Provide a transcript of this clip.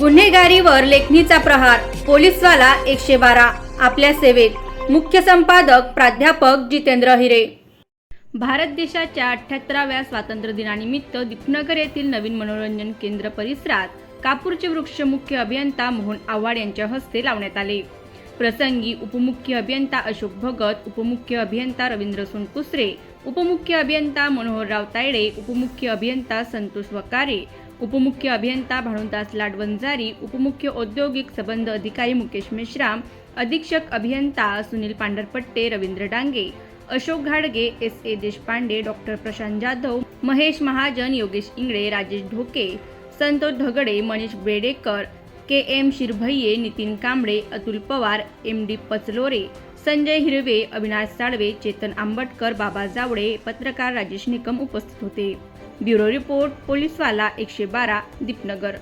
गुन्हेगारीवर लेखणीचा प्रहार पोलीसवाला एकशे बारा आपल्या सेवेत. मुख्य संपादक प्राध्यापक जितेंद्र हिरे. भारत देशाच्या अठ्याहत्तराव्या स्वातंत्र्य दिनानिमित्त दीपनगर येथील नवीन मनोरंजन केंद्र परिसरात कापूरचे वृक्ष मुख्य अभियंता मोहन आव्हाड यांच्या हस्ते लावण्यात आले. प्रसंगी उपमुख्य अभियंता अशोक भगत उपमुख्य अभियंता रवींद्र सोनकुसरे उपमुख्य अभियंता मनोहरराव तायडे उपमुख्य अभियंता संतोष वकारे उपमुख्य अभियंता भानुदास लाडवंजारी उपमुख्य औद्योगिक संबंध अधिकारी मुकेश मेश्राम अधीक्षक अभियंता सुनील पांढरपट्टे रवींद्र डांगे अशोक घाडगे S A Deshpande doctor Prashant Jadhav Mahesh Mahajan Yogesh Ingle Rajesh Dhoke Santosh Dhagde Manish Bedekar K M Shirbhaiye Nitin Kamble Atul Pawar M D Pachlore Sanjay Hirve Avinash Salve Chetan Ambatkar Baba Jawade पत्रकार राजेश निकम उपस्थित होते. Bureau report पोलीसवाला एकशे बारा दीपनगर.